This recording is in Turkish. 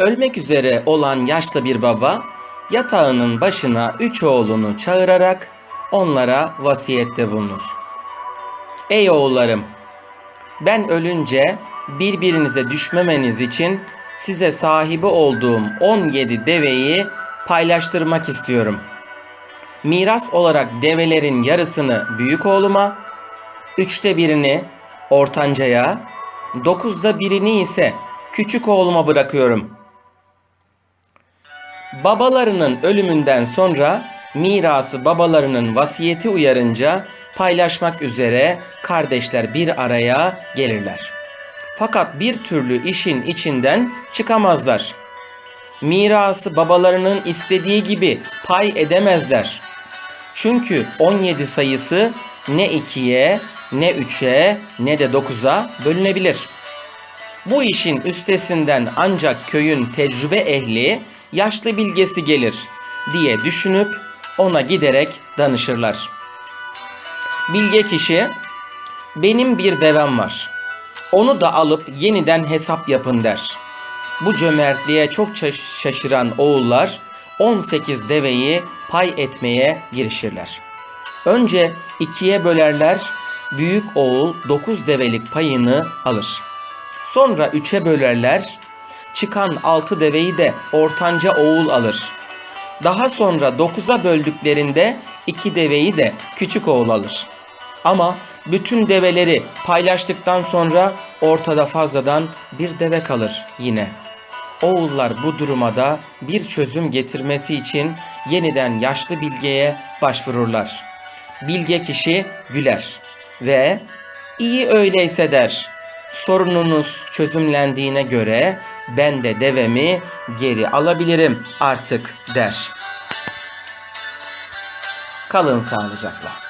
Ölmek üzere olan yaşlı bir baba yatağının başına üç oğlunu çağırarak onlara vasiyette bulunur. Ey oğullarım! Ben ölünce birbirinize düşmemeniz için size sahibi olduğum 17 deveyi paylaştırmak istiyorum. Miras olarak develerin yarısını büyük oğluma, üçte birini ortancaya, dokuzda birini ise küçük oğluma bırakıyorum. Babalarının ölümünden sonra mirası babalarının vasiyeti uyarınca paylaşmak üzere kardeşler bir araya gelirler. Fakat bir türlü işin içinden çıkamazlar. Mirası babalarının istediği gibi pay edemezler. Çünkü 17 sayısı ne 2'ye, ne 3'e, ne de 9'a bölünebilir. Bu işin üstesinden ancak köyün tecrübe ehli, yaşlı bilgesi gelir diye düşünüp ona giderek danışırlar. Bilge kişi, benim bir devem var. Onu da alıp yeniden hesap yapın der. Bu cömertliğe çok şaş- şaşıran oğullar 18 deveyi pay etmeye girişirler. Önce ikiye bölerler, büyük oğul 9 develik payını alır. Sonra üçe bölerler, çıkan 6 deveyi de ortanca oğul alır. Daha sonra 9'a böldüklerinde iki deveyi de küçük oğul alır. Ama bütün develeri paylaştıktan sonra ortada fazladan bir deve kalır yine. Oğullar bu duruma da bir çözüm getirmesi için yeniden yaşlı bilgeye başvururlar. Bilge kişi güler ve iyi öyleyse der. Sorununuz çözümlendiğine göre ben de devemi geri alabilirim artık der. Kalın sağlıcakla.